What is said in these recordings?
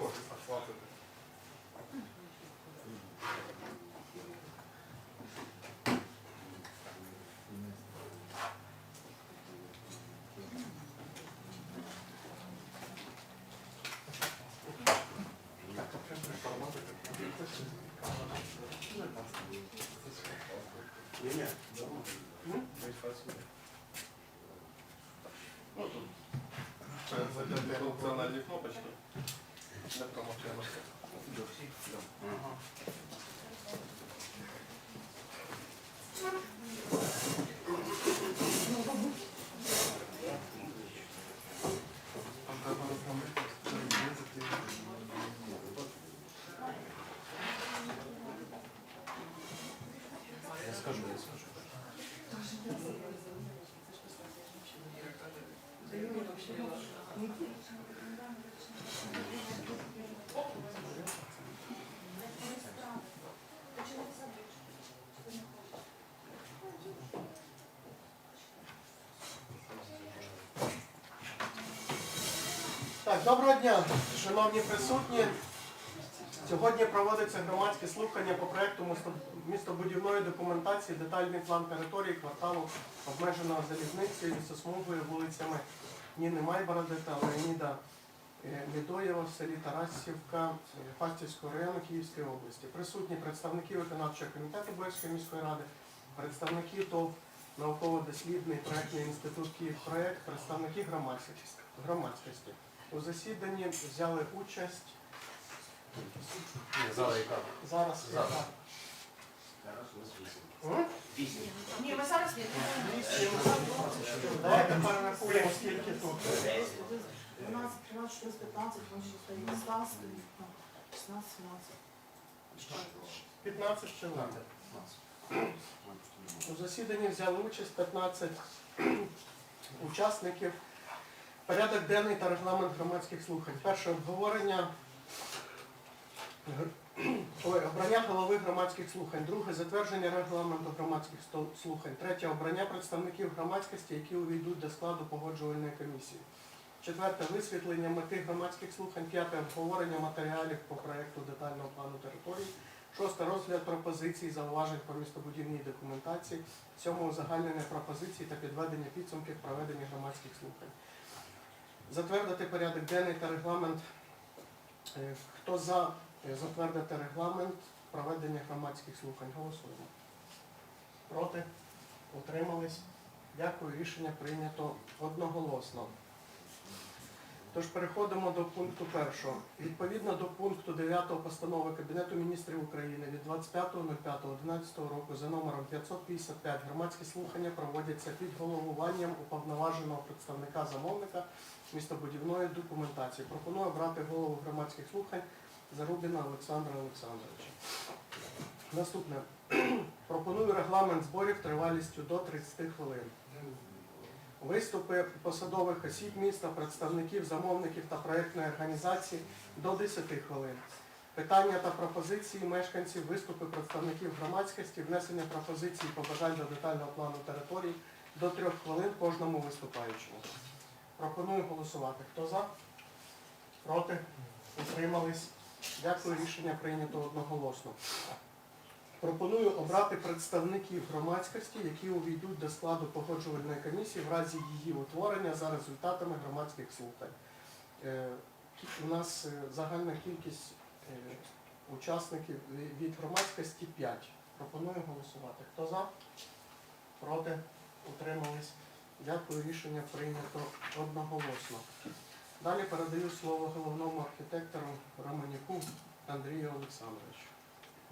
офісах платите. Так, а прям реформати, Ні, ні, Ну тут це задяти функціональні кнопочки. Не промовчаємося. Ага. Так, доброго дня, шановні присутні. Сьогодні проводиться громадське слухання по проекту місто- містобудівної документації, детальний план території кварталу обмеженого залізницею, лісосмугою, вулицями Ніни Майбороди та Леоніда е, Лідоєва в селі Тарасівка е, Фастівського району Київської області. Присутні представники виконавчого комітету Боярської міської ради, представники ТОВ науково-дослідний проектний інститут Київпроект, представники громадськості. У засіданні взяли участь Ні, зараз яка? зараз. Зараз. яка? Зараз у нас вісім. Вісім. Ні, ми зараз не Вісім. Давайте перерахуємо, скільки тут. 12, 13, 14, 15, 16, 16, 16, 17. 15 чоловік. У засіданні взяли участь 15 учасників. Порядок денний та регламент громадських слухань. Перше обговорення ой, обрання голови громадських слухань. Друге затвердження регламенту громадських слухань. Третє обрання представників громадськості, які увійдуть до складу погоджувальної комісії. Четверте висвітлення мети громадських слухань. П'яте обговорення матеріалів по проекту детального плану території. Шосте розгляд пропозицій, зауважень по містобудівній документації. Сьоме узагальнення пропозицій та підведення підсумків проведення громадських слухань. Затвердити порядок денний та регламент. Е, Хто за е, затвердити регламент проведення громадських слухань? Голосуємо. Проти? Утримались? Дякую. Рішення прийнято одноголосно. Тож переходимо до пункту першого. Відповідно до пункту 9 постанови Кабінету міністрів України від 25.05.11 року за номером 555 громадські слухання проводяться під головуванням уповноваженого представника замовника містобудівної документації. Пропоную обрати голову громадських слухань Зарубіна Олександра Олександровича. Наступне. Пропоную регламент зборів тривалістю до 30 хвилин. Виступи посадових осіб міста, представників, замовників та проєктної організації до 10 хвилин. Питання та пропозиції мешканців, виступи представників громадськості, внесення пропозицій побажань до детального плану території до 3 хвилин кожному виступаючому. Пропоную голосувати. Хто за? Проти? Утримались? Дякую, рішення прийнято одноголосно. Пропоную обрати представників громадськості, які увійдуть до складу погоджувальної комісії в разі її утворення за результатами громадських слухань. Е, У нас е, загальна кількість е, учасників від громадськості 5. Пропоную голосувати. Хто за? Проти? Утримались? Дякую, рішення прийнято одноголосно. Далі передаю слово головному архітектору Романюку Андрію Олександровичу.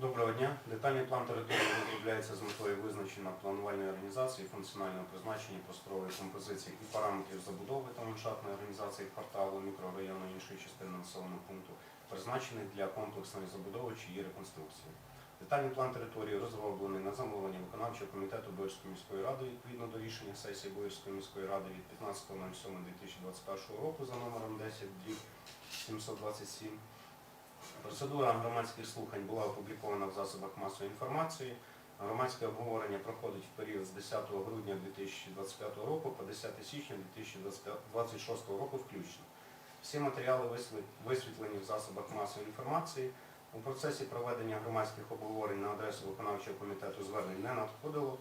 Доброго дня. Детальний план території розробляється з метою визначення планувальної організації, функціонального призначення, просторової композиції і параметрів забудови та ландшафтної організації кварталу, мікрорайону іншої частини населеного пункту, призначений для комплексної забудови чи її реконструкції. Детальний план території розроблений на замовлення виконавчого комітету Боярської міської ради відповідно до рішення сесії Боярської міської ради від 15.07.2021 року за номером 10 727. Процедура громадських слухань була опублікована в засобах масової інформації. Громадське обговорення проходить в період з 10 грудня 2025 року по 10 січня 2026 року включно. Всі матеріали висвітлені в засобах масової інформації. У процесі проведення громадських обговорень на адресу виконавчого комітету звернень не надходило.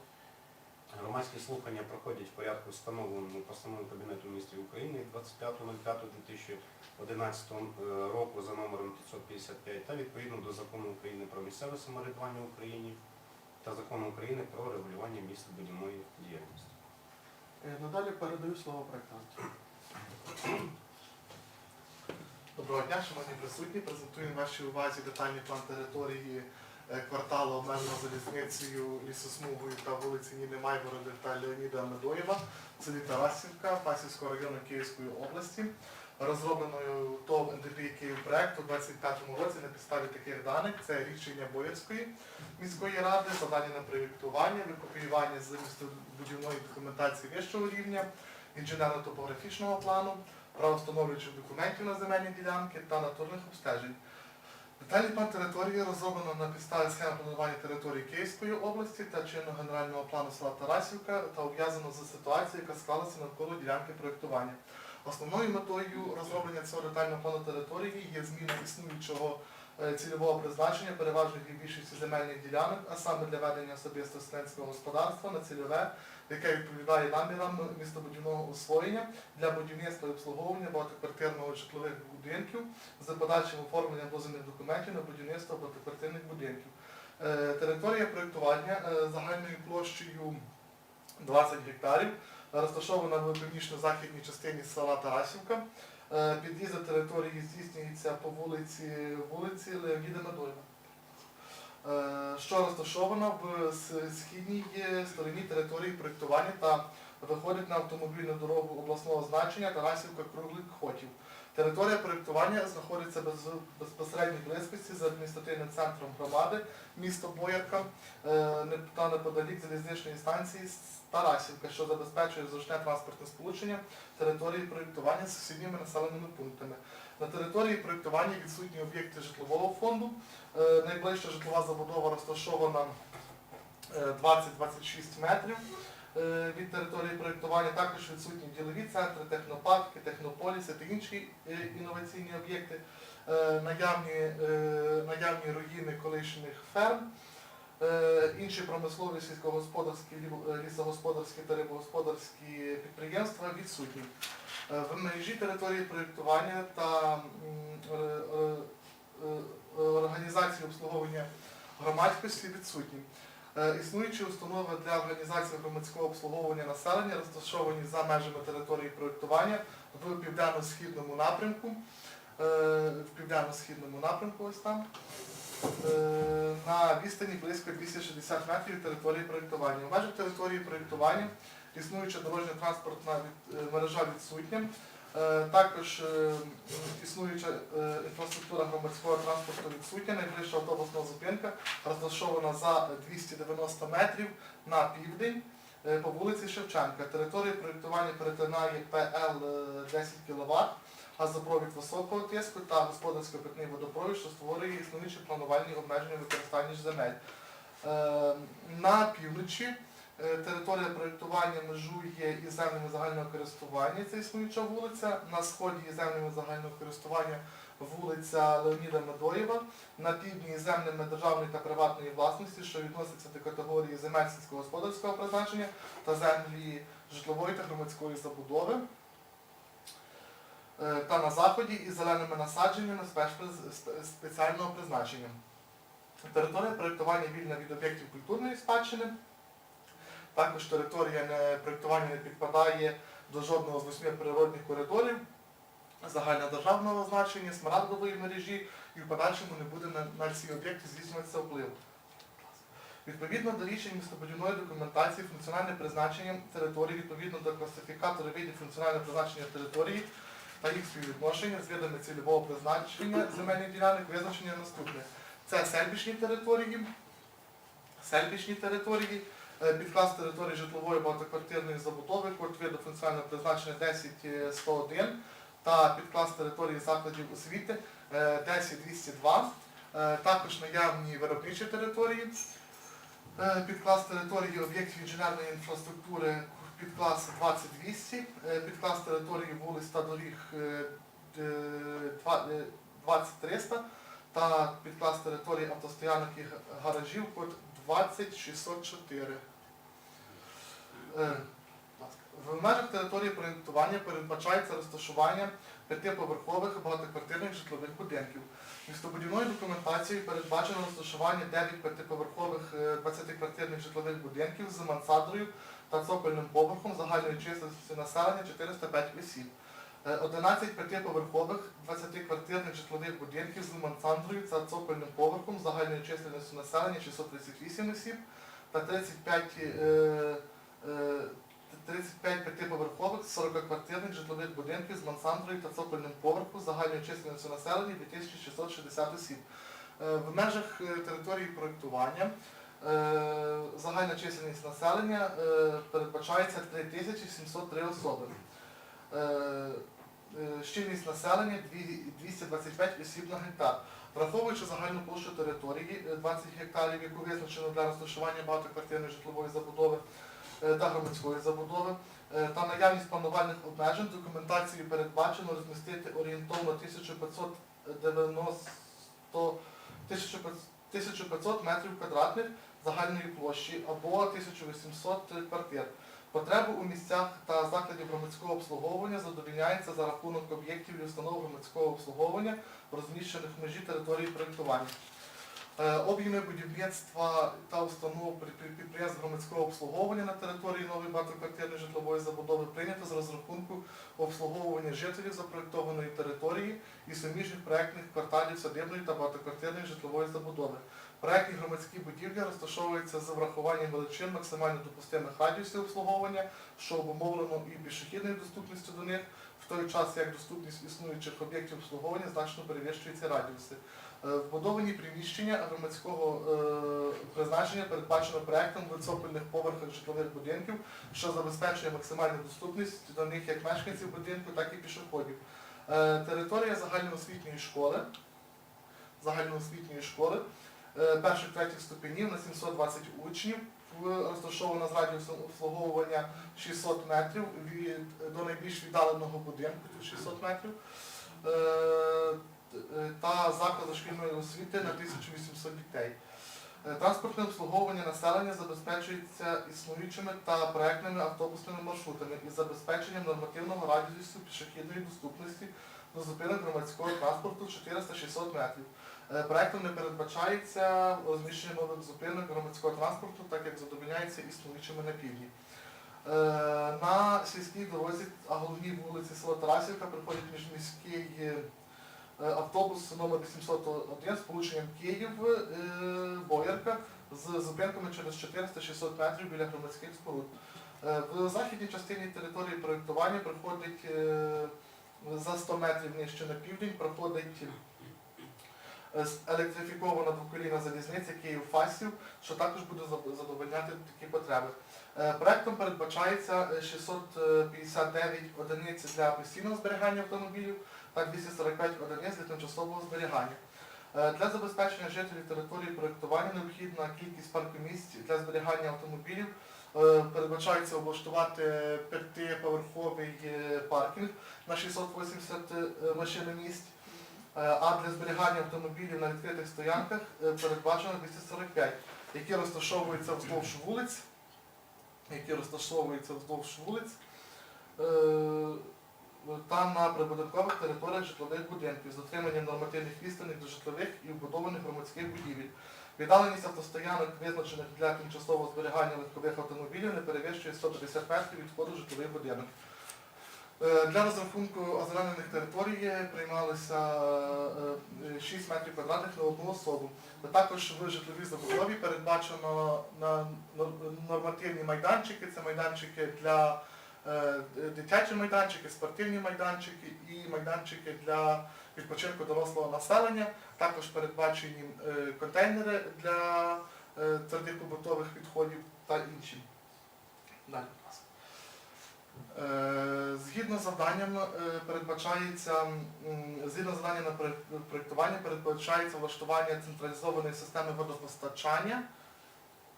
Громадські слухання проходять в порядку встановленому постановою Кабінету міністрів України 25.05.2011 року за номером 555 та відповідно до закону України про місцеве самоврядування в Україні та закону України про регулювання містобудівної діяльності. Е, Надалі передаю слово проєктанту. Доброго дня, шановні присутні. Презентуємо вашій увазі детальний план території е, кварталу обмежено залізницею, лісосмугою та вулиці Ніни Майгороди та Леоніда Медоєва в селі Тарасівка Пасівського району Київської області, розробленою ТОВ НДП Київпроект у 25-му році на підставі таких даних. Це рішення Боярської міської ради, завдання на проєктування, викопіювання з містобудівної документації вищого рівня, інженерно-топографічного плану, правовстановлюючих документів на земельні ділянки та натурних обстежень. Детальний план території розроблено на підставі схеми планування території Київської області та чинного генерального плану села Тарасівка та ув'язано з ситуацією, яка склалася навколо ділянки проєктування. Основною метою розроблення цього детального плану території є зміна існуючого е, цільового призначення переважної більшості земельних ділянок, а саме для ведення особистого селянського господарства на цільове, яке відповідає намірам містобудівного освоєння для будівництва і обслуговування багатоквартирного житлових будинків за подальшим оформленням дозвільних документів на будівництво багатоквартирних будинків. Е, Територія проєктування е, загальною площею 20 гектарів, розташована в північно-західній частині села Тарасівка. Е, Під'їзд території здійснюється по вулиці, вулиці Леоніда Медоєва, е, що розташована в східній е, стороні території проєктування та виходить на автомобільну дорогу обласного значення Тарасівка Круглик Хотів. Територія проєктування знаходиться без безпосередній близькості з адміністративним центром громади, місто Боярка е, та неподалік залізничної станції Тарасівка, що забезпечує зручне транспортне сполучення території проєктування з сусідніми населеними пунктами. На території проєктування відсутні об'єкти житлового фонду. Е, Найближча житлова забудова розташована е, 20-26 метрів е, від території проєктування. Також відсутні ділові центри, технопарки, технополіси та інші е, інноваційні об'єкти. Е, Наявні, е, наявні руїни колишніх ферм. Е, Інші промислові, сільськогосподарські, е, лісогосподарські та рибогосподарські підприємства відсутні. Е, В межі території проєктування та е, е, організації обслуговування громадськості відсутні. Існуючі установи для організації громадського обслуговування населення розташовані за межами території проєктування в південно-східному напрямку. В південно-східному напрямку ось там. На відстані близько 260 метрів території проєктування. В межах території проєктування існуюча дорожня транспортна е, мережа відсутня. Е, Також е, існуюча інфраструктура громадського транспорту відсутня. Найближча автобусна зупинка розташована за 290 метрів на південь по вулиці Шевченка. Територія проєктування перетинає ПЛ е, 10 кВт, газопровід високого тиску та господарсько-питний водопровід, що створює існуючі планувальні обмеження використання земель. На півночі Територія проєктування межує із землями загального користування, це існуюча вулиця. На сході із землями загального користування вулиця Леоніда Медоєва. На півдні із землями державної та приватної власності, що відноситься до категорії земель сільськогосподарського призначення та землі житлової та громадської забудови. Е, Та на заході із зеленими насадженнями спеціального призначення. Територія проєктування вільна від об'єктів культурної спадщини. Також територія проєктування не підпадає до жодного з восьми природних коридорів загальнодержавного значення, смарагдової мережі і в подальшому не буде на, на ці об'єкти здійснюватися вплив. Відповідно до рішень містобудівної документації, функціональне призначення території відповідно до класифікатора видів функціонального призначення території та їх співвідношення з видами цільового призначення земельних ділянок визначення наступне. Це сельбічні території, сельбічні території, підклас території житлової багатоквартирної забудови, код виду функціонального призначення 10101 та підклас території закладів освіти е, 10202. Е, Також наявні виробничі території, Е, підклас території об'єктів інженерної інфраструктури, підклас 2200, Е, підклас території вулиць та доріг е, е, два- е, 20300 та підклас території автостоянок і гаражів код 20604. Е. В межах території проєктування передбачається розташування п'ятиповерхових багатоквартирних житлових будинків. Містобудівною документацією передбачено розташування 9 п'ятиповерхових е, 20-квартирних житлових будинків з мансардрою та цокольним поверхом загальної численності населення 405 осіб. Е, 11 п'ятиповерхових 20-квартирних житлових будинків з мансардрою та цокольним поверхом загальною численністю населення 638 осіб та 35 е, е, 35 п'ятиповерхових 40-квартирних житлових будинків з мансандрою та цокольним поверхом загальною численністю населення 2660 осіб. Е, В межах е, території проєктування е, загальна чисельність населення е, передбачається 3703 особи. Е, е, Щільність населення 225 осіб на гектар. Враховуючи загальну площу території е, 20 гектарів, яку визначено для розташування багатоквартирної житлової забудови е, та громадської забудови, е, та наявність планувальних обмежень, документацією передбачено розмістити орієнтовно 1590 1500 метрів квадратних загальної площі або 1800 квартир. Потреби у місцях та закладів громадського обслуговування задовільняються за рахунок об'єктів і установ громадського обслуговування, розміщених в межі території проєктування. Е, Об'єми будівництва та установ при- при- підприємств громадського обслуговування на території нової багатоквартирної житлової забудови прийнято з розрахунку обслуговування жителів запроєктованої території і суміжних проектних кварталів садибної та багатоквартирної житлової забудови. Проектні громадські будівлі розташовуються з врахуванням величин максимально допустимих радіусів обслуговування, що обумовлено і пішохідною доступністю до них, в той час як доступність існуючих об'єктів обслуговування значно перевищує ці радіуси. Е, Вбудовані приміщення громадського е, призначення передбачено проектом в цокольних поверхах житлових будинків, що забезпечує максимальну доступність до них як мешканців будинку, так і пішоходів. Е, Територія загальноосвітньої школи, загальноосвітньої школи перших третіх ступенів на 720 учнів, розташована з радіусом обслуговування 600 метрів від, до найбільш віддаленого будинку, тут 600 метрів. Е, та закладу шкільної освіти на 1800 дітей. Е, Транспортне обслуговування населення забезпечується існуючими та проектними автобусними маршрутами із забезпеченням нормативного радіусу пішохідної доступності до зупинок громадського транспорту 400-600 метрів. Е, Проектом не передбачається розміщення нових зупинок громадського транспорту, так як задовольняється існуючими на півдні. На сільській дорозі, а головній вулиці села Тарасівка приходить міжміський автобус номер 801 з полученням Київ е, Боярка з зупинками через 400-600 метрів біля громадських споруд. Е, В західній частині території проєктування проходить е, за 100 метрів нижче на південь, проходить е, електрифікована двоколійна залізниця Київ-Фастів, що також буде задовольняти такі потреби. Е, Проектом передбачається е, 659 одиниць для постійного зберігання автомобілів та 245 одиниць для тимчасового зберігання. Е, Для забезпечення жителів території проєктування необхідна кількість паркомісць для зберігання автомобілів. Е, Передбачається облаштувати п'ятиповерховий е, паркінг на 680 е, машиномісць. А для зберігання автомобілів на відкритих стоянках передбачено 245, які розташовуються вздовж вулиць, які розташовуються вздовж вулиць та на прибудинкових територіях житлових будинків з дотриманням нормативних відстаней до житлових і вбудованих громадських будівель. Віддаленість автостоянок, визначених для тимчасового зберігання легкових автомобілів, не перевищує 150 метрів від входу в житловий будинок. Е, Для розрахунку озеленених територій приймалося е, 6 метрів квадратних на одну особу. Також в житловій забудові передбачено на нор- нормативні майданчики. Це майданчики для е, дитячі майданчики, спортивні майданчики і майданчики для відпочинку дорослого населення. Також передбачені е, контейнери для е, твердих побутових відходів та інші. Далі. Е, Згідно з завданням е, передбачається, згідно з завданням на проєктування передбачається влаштування централізованої системи водопостачання,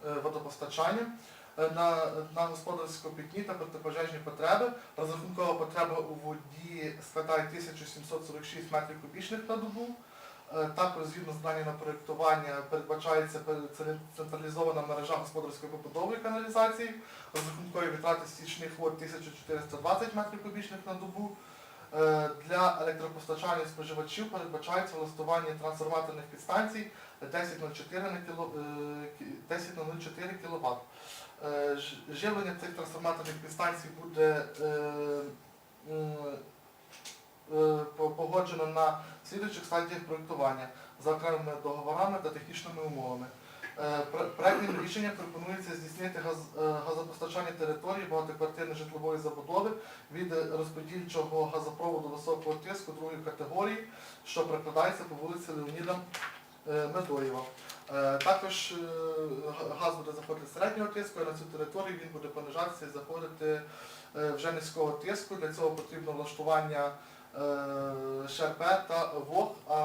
е, водопостачання е, на, на господарсько-питні та протипожежні потреби. Розрахункова потреба у воді складає 1746 метрів кубічних на добу. Е, Також згідно з дані на проєктування передбачається централізована мережа господарської побудови каналізації. Розрахункові витрати стічних вод 1420 метрів кубічних на добу. Е, Для електропостачання споживачів передбачається влаштування трансформаторних підстанцій 10,04 на кіло- е, 10,04 кВт. Е, Живлення цих трансформаторних підстанцій буде е, е, по- погоджено на слідуючих стадіях проєктування за окремими договорами та технічними умовами. Е, пр- рішенням пропонується здійснити газопостачання території багатоквартирної житлової забудови від розподільчого газопроводу високого тиску другої категорії, що прокладається по вулиці Леоніда Медоєва. Е, Також е, газ буде заходити середнього тиску, а на цю територію він буде понижатися і заходити е, вже низького тиску. Для цього потрібно влаштування ШРП та ВОГ, а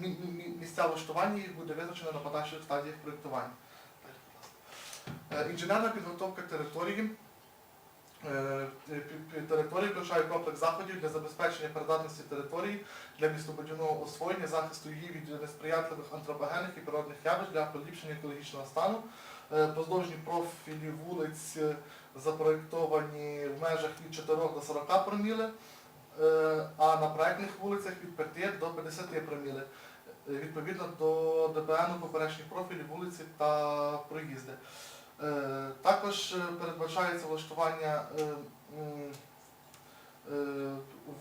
мі- мі- місця влаштування їх буде визначено на подальших стадіях проєктування. Інженерна підготовка території. Е, пі- Території включає комплекс заходів для забезпечення передатності території для містобудівного освоєння, захисту її від несприятливих антропогенних і природних явищ для поліпшення екологічного стану. Е, Поздовжні профілі вулиць е, запроєктовані в межах від 4 до 40 проміли, е, а на проектних вулицях від 5 до 50 проміли. Е, Відповідно до ДБН поперечні профілі вулиці та проїзди. Е, Також е, передбачається влаштування е,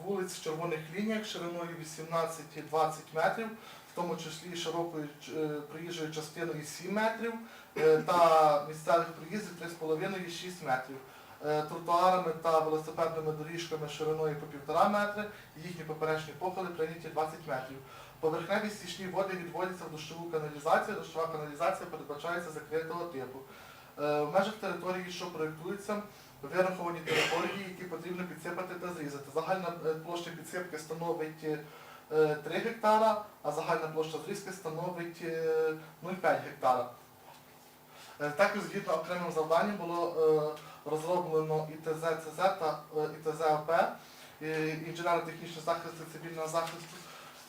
вулиць в червоних лініях шириною 18-20 метрів, в тому числі широкою проїжджою частиною 7 метрів та місцевих проїздів 3,5-6 метрів. Тротуарами та велосипедними доріжками шириною по 1,5 метри, їхні поперечні похили прийняті 20 метрів. Поверхневі стічні води відводяться в дощову каналізацію. Дощова каналізація передбачається закритого типу. Е, В межах території, що проєктуються, вираховані території, які потрібно підсипати та зрізати. Загальна е, площа підсипки становить е, 3 гектара, а загальна площа зрізки становить е, 0,5 гектара. Е, Також згідно окремим завданням було е, розроблено ІТЗ ЦЗ та е, ІТЗ е, інженерно-технічний захист і цивільного захисту.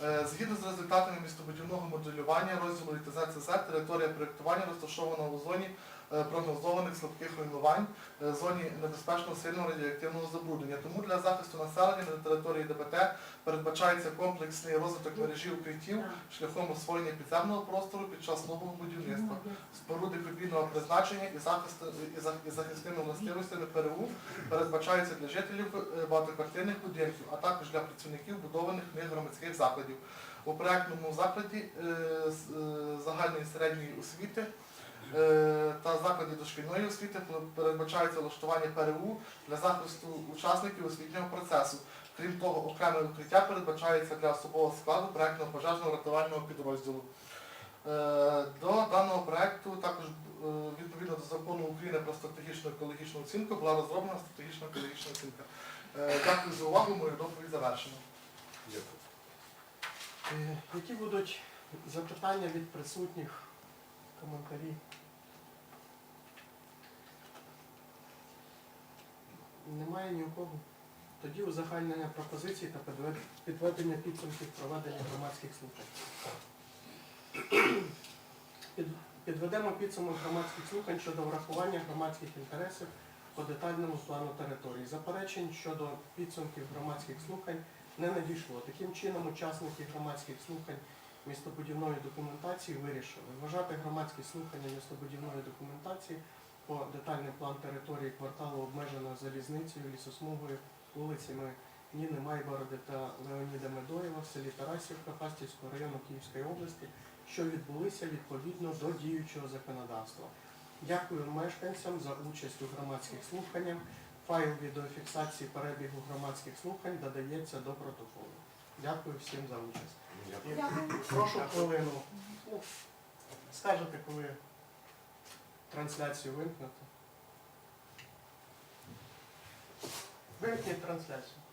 Е, Згідно з результатами містобудівного моделювання розділу ІТЗ ЦЗ, територія проєктування розташована у зоні е, прогнозованих слабких руйнувань, е, зоні небезпечного сильного радіоактивного забруднення. Тому для захисту населення на території ДБТ передбачається комплексний розвиток мережі укриттів шляхом освоєння підземного простору під час нового будівництва, споруди подвійного призначення і, захисту, і, захисними властивостями ПРУ передбачаються для жителів е, багатоквартирних будинків, а також для працівників будованих в них громадських закладів. У проектному закладі е, е, загальної середньої освіти е, та закладі дошкільної освіти передбачається влаштування ПРУ для захисту учасників освітнього процесу. Крім того, окреме укриття передбачається для особового складу проектного пожежного рятувального підрозділу. Е, До даного проекту також е, відповідно до закону України про стратегічну екологічну оцінку була розроблена стратегічна екологічна оцінка. Е, Дякую за увагу, мою доповідь завершено. Дякую. Е, Які будуть запитання від присутніх? Коментарі? Немає ні у кого. Тоді узагальнення пропозицій та підведення підсумків проведення громадських слухань. Підведемо підсумок громадських слухань щодо врахування громадських інтересів по детальному плану території. Заперечень щодо підсумків громадських слухань не надійшло. Таким чином, учасники громадських слухань містобудівної документації вирішили вважати громадські слухання містобудівної документації по детальний план території кварталу обмеженого залізницею, лісосмугою, вулицями Ніни Майбороди та Леоніда Медоєва в селі Тарасівка Фастівського району Київської області, що відбулися відповідно до діючого законодавства. Дякую мешканцям за участь у громадських слуханнях. Файл відеофіксації перебігу громадських слухань додається до протоколу. Дякую всім за участь. Прошу хвилину. Ну, Скажете, коли трансляцію вимкнете. Вимкніть трансляцію.